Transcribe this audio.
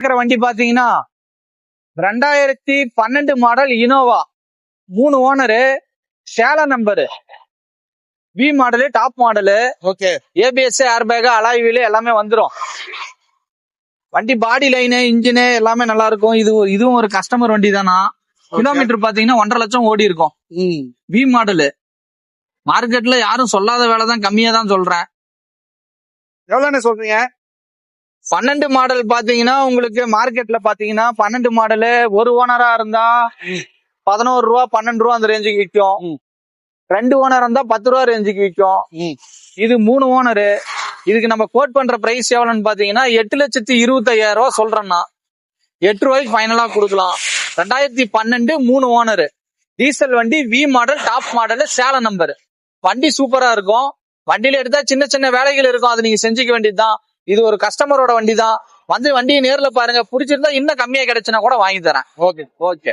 இருக்கிற வண்டி பாத்தீங்கன்னா ரெண்டாயிரத்தி பன்னெண்டு மாடல் இனோவா மூணு owner Salem number V model top model okay ABS air bag alloy wheel எல்லாமே வந்துரும். வண்டி பாடி லைனு இன்ஜினு எல்லாமே நல்லா இருக்கும் இது இதுவும் ஒரு கஸ்டமர் வண்டி தானா கிலோமீட்டர் பாத்தீங்கன்னா ஒன்றரை லட்சம் ஓடி இருக்கும் வி மாடலு மார்க்கெட்ல யாரும் சொல்லாத வேலை தான் கம்மியா தான் சொல்றேன். எவ்வளவுண்ணே சொல்றீங்க? பன்னெண்டு மாடல் பாத்தீங்கன்னா உங்களுக்கு மார்க்கெட்ல பாத்தீங்கன்னா பன்னெண்டு மாடலு ஒரு ஓனரா இருந்தா பதினோரு ரூபா பன்னெண்டு ரூபா அந்த ரேஞ்சுக்கு விற்கும் ம். ரெண்டு ஓனர் இருந்தா பத்து ரூபா ரேஞ்சுக்கு விற்கும் இது மூணு ஓனரு. இதுக்கு நம்ம கோட் பண்ற பிரைஸ் எவ்வளவுன்னு பாத்தீங்கன்னா எட்டு லட்சத்தி இருபத்தையாயிரம் ரூபா சொல்றேன்னா எட்டு ரூபாய்க்கு ஃபைனலா கொடுக்கலாம். ரெண்டாயிரத்தி பன்னெண்டு மூணு ஓனரு. டீசல் வண்டி V model top model Salem number வண்டி சூப்பரா இருக்கும். வண்டியில எடுத்தா சின்ன சின்ன வேலைகள் இருக்கும். அது நீங்க செஞ்சுக்க வேண்டியதுதான். இது ஒரு கஸ்டமரோட வண்டி தான் வந்து வண்டியை நேர்ல பாருங்க. பிடிச்சிருந்தா இன்னும் கம்மியா கிடைச்சுனா கூட வாங்கி தரேன். Okay okay